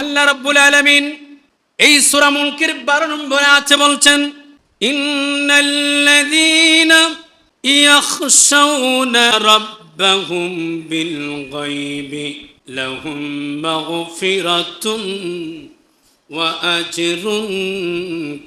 আল্লাহ রাব্বুল আলামিন এই সূরা মুলকের 12 নম্বরে আছে, বলছেন, ইন্নাল্লাযীনা ইয়াখশাউনা রাব্বাহুম বিল গায়বি লাহুম মাগফিরাতুন ওয়া আজরুন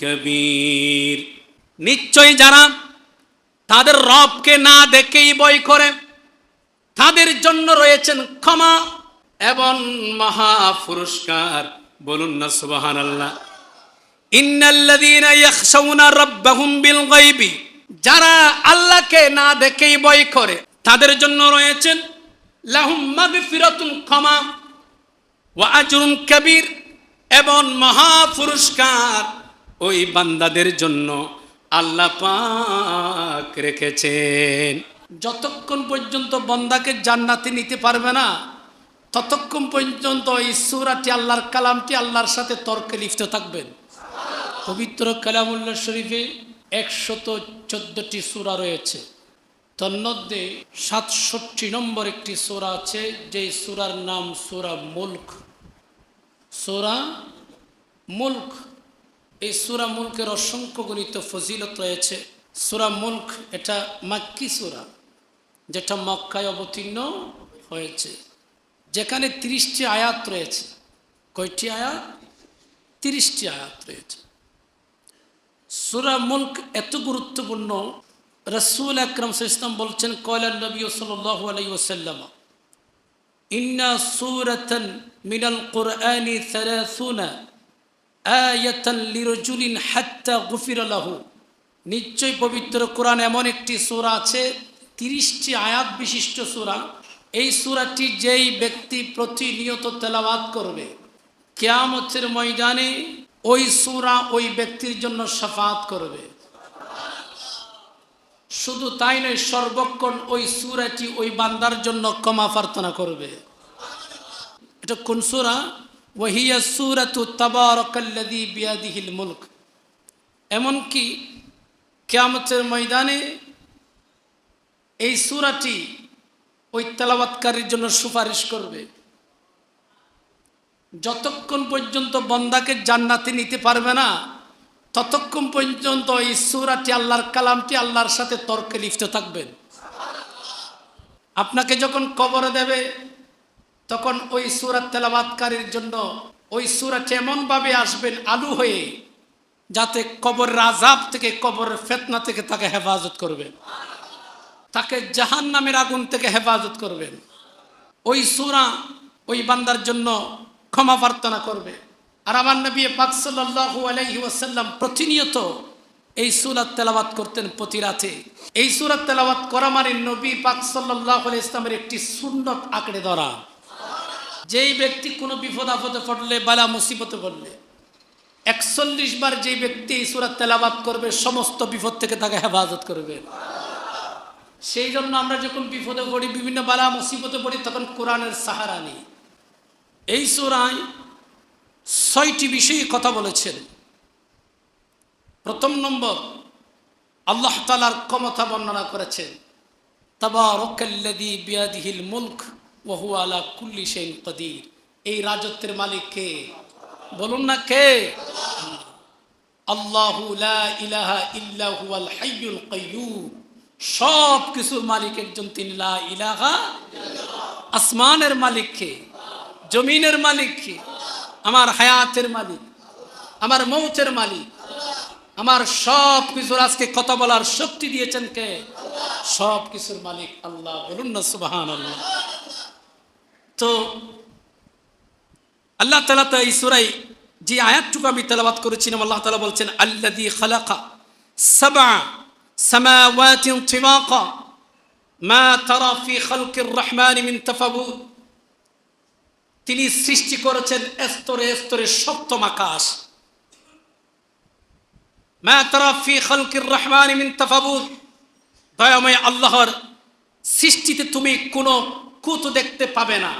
কবীর। নিশ্চয় যারা তাদের রবকে না দেখেই বই করে, তাদের জন্য রয়েছেন ক্ষমা এবং মহা পুরস্কার। বলুন না সুবাহান আল্লাহ যারা আল্লাহকে না দেখেই ভয় করে, তাদের জন্য রয়েছেন ক্ষমা ওয়া আজরুন কবির। এবং মহা পুরস্কার ওই বান্দাদের জন্য আল্লাহ পাক রেখেছেন। যতক্ষণ পর্যন্ত বন্দাকে জান্নাতে নিতে পারবে না ততক্ষণ পর্যন্ত এই সুরাটি আল্লাহর কালামটি আল্লাহর সাথে তর্কে লিপ্ত থাকবেন। পবিত্র কালামুল্লাহ শরীফে একশত চোদ্দটি সুরা রয়েছে। তন্মধ্যে সাতষট্টি নম্বর একটি সুরা আছে, যেই সুরার নাম সুরা মুল্ক। সুরা মুল্ক, এই সুরা মুল্কের অসংখ্য গণিত ফজিলত রয়েছে। সুরা মুল্ক এটা মাক্কি সুরা, যেটা মক্কায় অবতীর্ণ হয়েছে। যেখানে তিরিশটি আয়াত রয়েছে। কয়টি আয়াত? তিরিশটি আয়াত রয়েছে। সুরা মুল্ক এত গুরুত্বপূর্ণ। রসুল আকরম ইসলাম বলছেন কয়লান নবী সাল্লাল্লাহু আলাইহি ওয়াসাল্লাম, ইন্না সূরাতান মিনাল কুরআনি 30 আয়াতান লিরজুলিন হাত্তা গুফির লাহু। নিশ্চয় পবিত্র কোরআন এমন একটি সূরা আছে, তিরিশটি আয়াত বিশিষ্ট সূরা। এই সূরাটি যেই ব্যক্তি প্রতিনিয়ত তেলাওয়াত করবে, কেয়ামতের ময়দানে ওই সুরা ওই ব্যক্তির জন্য সাফাত করবে। শুধু তাই নয়, সর্বক্ষণ ওই সুরাটি ওই বান্দার জন্য ক্ষমা প্রার্থনা করবে। এটা কোন সুরা? ওহিয়া সুরাতু তাবারকাল্লাযী বিয়াদিহিল মুলক। এমনকি কিয়ামতের ময়দানে এই সুরাটি ওই তেলাবাতকারীর জন্য সুপারিশ করবে। যতক্ষণ পর্যন্ত বন্দাকে জান্নাতে নিতে পারবে না, ততক্ষণ পর্যন্ত এই সুরাটি আল্লাহর কালামটি আল্লাহর সাথে তর্কে লিপ্ত থাকবেন। আপনাকে যখন কবরে দেবে, তখন ওই সুরাত তেলাবাতকারীর জন্য ওই সুরাটি এমনভাবে আসবেন আলু হয়ে, যাতে কবরের আজাব থেকে, কবরের ফেতনা থেকে তাকে হেফাজত করবেন তাকে জাহান নামের আগুন থেকে হেফাজত করবেন। ওই সুরা ওই বান্দার জন্য ক্ষমা প্রার্থনা করবে। আর আমার নবী পাক আলাইহি ওয়াসাল্লাম প্রতিনিয়ত এই সুরাত তেলাওয়াত করতেন প্রতি রাতে। এই সুরাত তেলাওয়াত করা মানে নবী পাক আলাইহি ইসলামের একটি সুন্নত আঁকড়ে ধরা। যেই ব্যক্তি কোনো বিপদ আপদে পড়লে, বালা মুসিবতে পড়লে, একচল্লিশ বার যেই ব্যক্তি এই সুরাত তেলাওয়াত করবে, সমস্ত বিপদ থেকে তাকে হেফাজত করবে। সেই জন্য আমরা যখন বিপদে পড়ি, বিভিন্ন বালা মুসিবতে পড়ি, তখন কোরআনের সাহারা নিই। এই সুরায় ছয়টি বিষয়ে কথা বলেছেন। প্রথম নম্বর, আল্লাহ তালার ক্ষমতা বর্ণনা করেছেন বিয়াদিহিল মুলক ওয়া হুয়া আলা কুল্লি শাইইন কদির। এই রাজত্বের মালিক কে? বলুন না কে? আল্লাহু। লা ইলাহা ইল্লা হুয়াল হাইয়ুল সব কিছুর মালিক একজন, তিনি ইলাহা আসমানের মালিক কে? জমিনের মালিক কে? আমার হায়াতের মালিক, আমার মৌচের মালিক, আমার সব কিছুর আজকে কথা বলার শক্তি দিয়েছেন কে? সব কিছুর মালিক আল্লাহ, বলুন না সুবাহান আল্লাহ তো আল্লাহ তালা তো এই সুরাই যে আয়াতটুকু আমি তেলাবাত করেছিলাম, আল্লাহ তালা বলছেন আল্লাদি খালাকা সাবা سماوات طباقا ما ترى في خلق الرحمن من تفاوت তিনি সৃষ্টি করেছেন স্তরে স্তরে সপ্তম আকাশ মা তারা ফি খালকির রহমান মিন তাফাবুত দয়াময় আল্লাহর সৃষ্টিতে তুমি কোনো কুত দেখতে পাবে না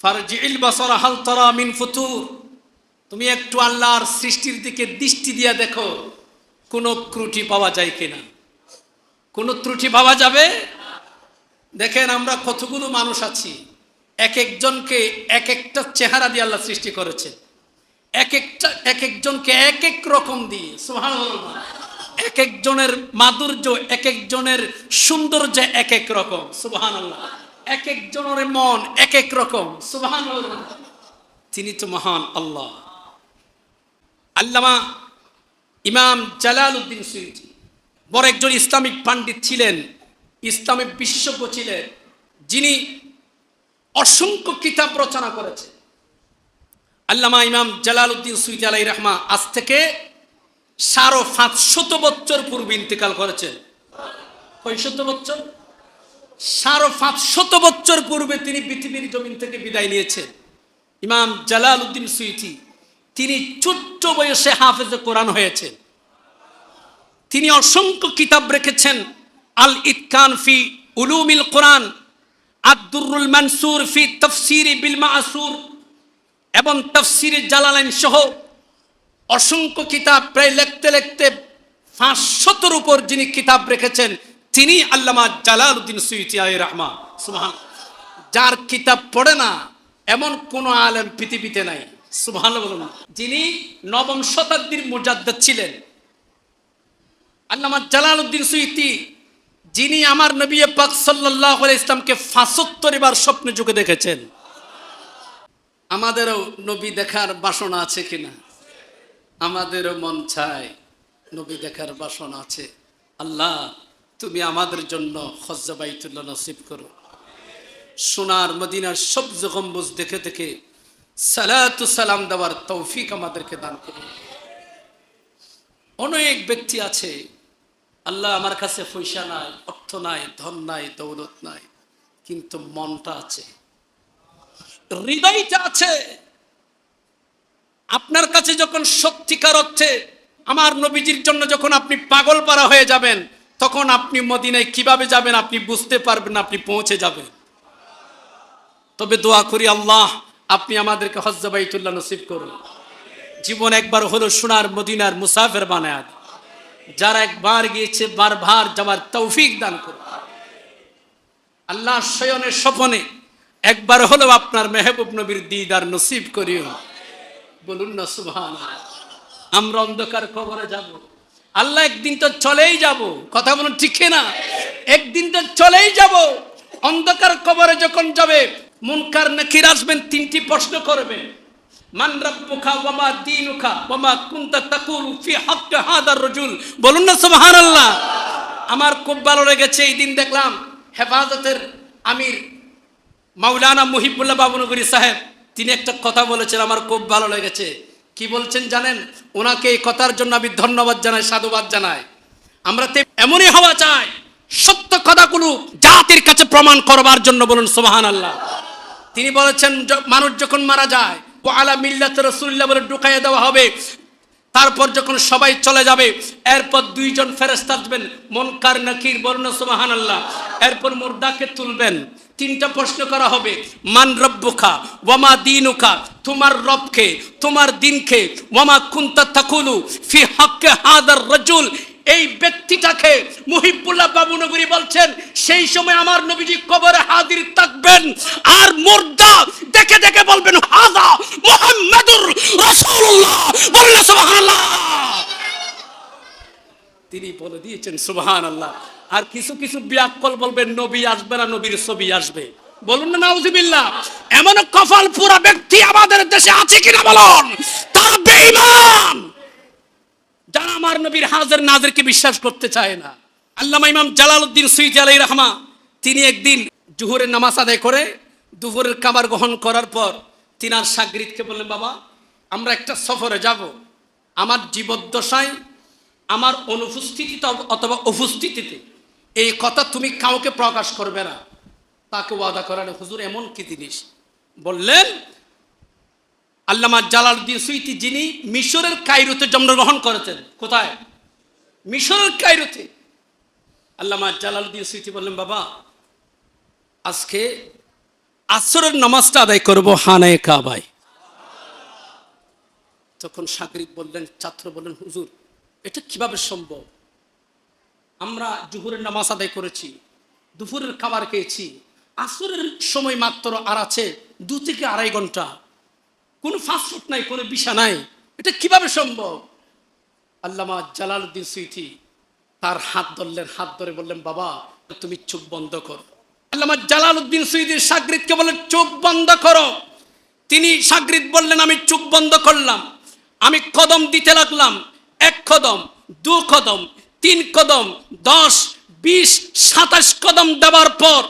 ফারজিল বাসার হাল তারা মিন ফুতুর তুমি একটু আল্লাহর সৃষ্টির দিকে দৃষ্টি দিয়ে দেখো কোনো ত্রুটি পাওয়া যায় কিনা? কোনো ত্রুটি পাওয়া যাবে? দেখেন, আমরা কতগুলো মানুষ আছি। এক একজনকে এক একটা চেহারা দিয়ে আল্লাহ সৃষ্টি করেছেন। এক একটা, এক একজনকে এক এক রকম দিয়ে, সুবহানাল্লাহ। এক একজনের মাধুর্য, এক একজনের সৌন্দর্য এক এক রকম সুবহান এক একজনের মন এক এক রকম সুবহান তিনি তো মহান আল্লাহ। আল্লামা ইমাম জালাল উদ্দিন সুইটি, বড় একজন ইসলামিক পাণ্ডিত ছিলেন ইসলামিক বিশেষজ্ঞ ছিলেন, যিনি অসংখ্য কিতাব রচনা করেছেন। আল্লামা ইমাম জালাল উদ্দিন সুইতি আলাই রহমা আজ থেকে সাড়ে পাঁচশত বছর পূর্বে ইন্তেকাল করেছেন। কয়শত বছর? সাড়ে পাঁচশত বছর পূর্বে তিনি পৃথিবীর জমিন থেকে বিদায় নিয়েছেন। ইমাম জালাল উদ্দিন সুইতি তিনি ছোট্ট বয়সে হাফেজে কোরআন হয়েছেন। তিনি অসংখ্য কিতাব রেখেছেন। আল ইতকান ফি উলুমিল কোরআন আব্দুরুল মানসুর ফি তফসিরি বিল মাসুর এবং তফসিরে জালালাইন সহ অসংখ্য কিতাব প্রায় লিখতে লিখতে পাঁচশতর উপর যিনি কিতাব রেখেছেন, তিনি আল্লামা জালাল উদ্দিন সুইতি আই রহমা। সুবহান যার কিতাব পড়ে না, এমন কোন আলেম পৃথিবীতে নাই। যিনি নবম শতাব্দীর ছিলেন। আল্লামা জালাল উদ্দিন সুইতি, যিনি আমার নবী পাক আলাইহি ইসলামকে ফাঁসত্তর বার স্বপ্নে যুগে দেখেছেন। আমাদেরও নবী দেখার বাসনা আছে কিনা? আমাদেরও মন চায় নবী দেখার বাসনা আছে। আল্লাহ, তুমি আমাদের জন্য হজ্জাবাইতুল্লাহ নসিব করো। সোনার মদিনার সবজ গম্বুজ দেখে দেখে সালাতু সালাম দেওয়ার তৌফিক আমাদেরকে দান করো অনেক ব্যক্তি আছে, আল্লাহ আমার কাছে পয়সা নাই, অর্থ নাই, ধন নাই, দৌলত নাই, কিন্তু মনটা আছে, হৃদয়টা আছে। আপনার কাছে যখন সত্যিকার অর্থে আমার নবীজির জন্য যখন আপনি পাগল পারা হয়ে যাবেন, তখন আপনি মদিনায় কীভাবে যাবেন আপনি বুঝতে পারবেন আপনি পৌঁছে যাবেন। তবে দোয়া করি আল্লাহ আপনি আমাদেরকে হজ্জাবাইতুল্লাহ নসিব করুন। জীবন একবার হলো সোনার মদিনার মুসাফের বানায়। যারা একবার গিয়েছে, বারবার যাওয়ার তৌফিক দান করুন। আল্লাহ শয়নের স্বপনে একবার হলো আপনার মেহবুব নবীর দিদার নসিব করিও। বলুন না সুবহান আমরা অন্ধকার কবরে যাব। আল্লাহ একদিন তো চলেই যাব। কথা বলুন ঠিক না একদিন তো চলেই যাব। অন্ধকার কবরে যখন যাবে মুনকার নাকির আসবেন তিনটি প্রশ্ন করবেন মান রাব্বুকা ওয়া মা দীনুকা ওয়া মা কুনতা তাকুলু ফি হাক্কি হাদার রাজুল। বলুন না সুবহানাল্লাহ। আমার খুব ভালো লেগেছে, এই দিন দেখলাম হেফাজতের আমির মাওলানা মুহিবুল্লাহ বাবুনগরী সাহেব, তিনি একটা কথা বলেছেন, আমার খুব ভালো লেগেছে। কি বলছেন জানেন? ওনাকে এই কথার জন্য আমি ধন্যবাদ জানাই, সাধুবাদ জানাই। আমরা তো এমনই হওয়া চাই, সত্য কথাগুলো জাতির কাছে প্রমাণ করবার জন্য বলুন সোহান আল্লাহ তিনি বলেছেন মানুষ যখন মারা যায় ও আলা মিল্লাত রসুল্লাহ বলে ঢুকাইয়ে দেওয়া হবে। তারপর যখন সবাই চলে যাবে, এরপর দুইজন ফেরেস্তা আসবেন, মনকার, নাকির, বর্ণ সুবাহান আল্লাহ এরপর মুর্দাকে তুলবেন। তিনটা প্রশ্ন করা হবে, মান রব্বুখা ওয়ামা দিনুকা, তোমার রবকে, তোমার দিনকে ওয়ামা কুন্তা তাকুলু ফি হাক্কে হাদার রাজুল এই ব্যক্তিটাকে মুহিবুল্লাহ বাবুনগরী বলছেন, সেই সময় আমার নবীজি কবরে হাজির থাকবেন আর মুর্দা দেখে দেখে বলবেন, হাদা মুহাম্মাদুর রাসূলুল্লাহ। বলুন সুবহানাল্লাহ। তিনি বলে দিয়েছেন, সুবহানাল্লাহ। আর কিছু কিছু ব্যাকল বলবেন, নবী আসবে না, নবীর ছবি আসবে। বলুন না, নাউজুবিল্লাহ। এমন কপাল পুরা ব্যক্তি আমাদের দেশে আছে কিনা বলুন? তার বেঈমান। যারা আমার নবীর হাজার নাজরকে বিশ্বাস করতে চায় না। আল্লামা ইমাম জালালউদ্দিন সুইতি আলাই রহমা, তিনি একদিন জুহুরের নামাজ আদায় করে দুপুরের খাবার গ্রহণ করার পর তিনার সাগরিদকে বললেন, বাবা, আমরা একটা সফরে যাব। আমার জীবদ্দশায়, আমার অনুপস্থিতিতে অথবা উপস্থিতিতে এই কথা তুমি কাউকে প্রকাশ করবে না। তাকে ওয়াদা করানো হুজুর এমন কি জিনিস? বললেন আল্লামা জালালউদ্দিন সুইতি যিনি মিশরের কায়রোতে জন্মগ্রহণ করেছেন। কোথায়? মিশরের কায়রোতে। আল্লামা জালালউদ্দিন সুইতি বললেন, বাবা, আজকে আসরের নামাজটা আদায় করব হানায় কাবায়। তখন সাগরিক বললেন, ছাত্র বললেন, হুজুর, এটা কীভাবে সম্ভব? আমরা জুহুরের নামাজ আদায় করেছি, দুপুরের খাবার খেয়েছি, আসরের সময় মাত্র আর আছে দু থেকে আড়াই ঘণ্টা। কোনো ফাস্টফুড নাই, কোনো বিষা নাই। এটা কীভাবে সম্ভব? আল্লামা জালালউদ্দিন সুইথি তার হাত ধরলেন, হাত ধরে বললেন, বাবা, তুমি চোখ বন্ধ করো। আল্লামা জালালউদ্দিন সুইদির সাগরিদকে বললেন, চোখ বন্ধ করো। তিনি সাগরিদ বললেন, আমি চোখ বন্ধ করলাম, আমি কদম দিতে লাগলাম, এক কদম, দু কদম, তিন কদম, দশ, বিশ, সাতাশ কদম দেওয়ার পর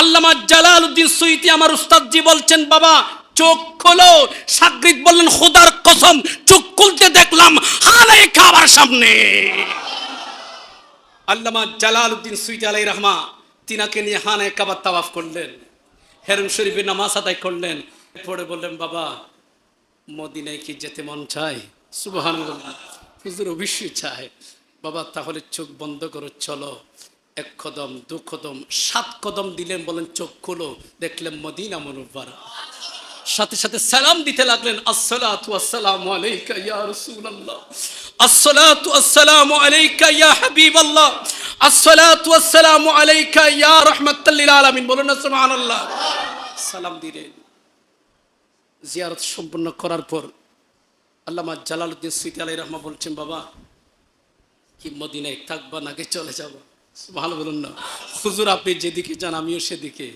আল্লামা জালালউদ্দিন সুইতি আমার উস্তাদজি বলছেন, বাবা চোখ খোলো। সাগরিদ বললেন, খোদার কসম, চোখ খুলতে দেখলাম, হালাই খাবার সামনে। আল্লামা জালালউদ্দিন সুইতি আলাই রহমা, তিনাকে নিয়ে হানায় কাবার তাওয়াফ করলেন। হেরম শরীফে নামাজ আদায় করলেন। পরে বললেন, বাবা, মদিনায় কি যেতে মন চায়? সুবহান হুজুর অবশ্যই চায়। বাবা, তাহলে চোখ বন্ধ করো, চলো। এক কদম, দু কদম, সাত কদম দিলেন বলেন চোখ খুলো, দেখলেন মদিনা মনুব্বারা সাথে সাথে সালাম দিতে লাগলেন, আসসালাতু আসসালামু আলাইকা আসসালামু বলুন না সালাম দিলেন। জিয়ারত সম্পন্ন করার পর আল্লামা জালালউদ্দিন সুইতি আলাই রহমা বলছেন, বাবা, কি মদিনায় থাকবা নাকি চলে যাব? ভালো বলুন না। হুজুর, আপনি যেদিকে যান, আমিও সেদিকে।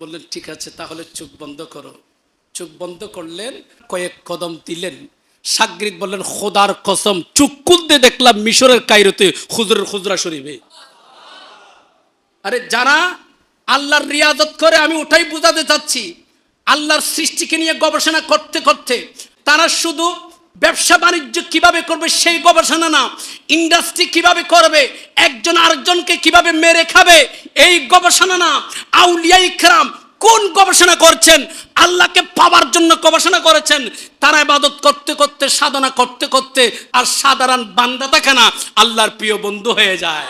বললেন, ঠিক আছে, তাহলে চোখ বন্ধ করো। চোখ বন্ধ করলেন, কয়েক কদম দিলেন। সাগরিদ বললেন, খোদার কসম, চোখ খুলতে দেখলাম মিশরের কাইরোতে হুজুরের খুজরা শরীফে। আরে যারা আল্লাহর রিয়াজত করে, আমি ওটাই বোঝাতে চাচ্ছি, আল্লাহর সৃষ্টিকে নিয়ে গবেষণা করতে করতে তারা শুধু ব্যবসা বাণিজ্য কীভাবে করবে সেই গবেষণা না। ইন্ডাস্ট্রি কীভাবে করবে, একজন আরেকজনকে কীভাবে মেরে খাবে, এই গবেষণা না। আউলিয়া ইকরাম কোন গবেষণা করছেন? আল্লাহকে পাওয়ার জন্য গবেষণা করেছেন। তারা ইবাদত করতে করতে, সাধনা করতে করতে আর সাধারণ বান্দা থাকে না, আল্লাহর প্রিয় বন্ধু হয়ে যায়।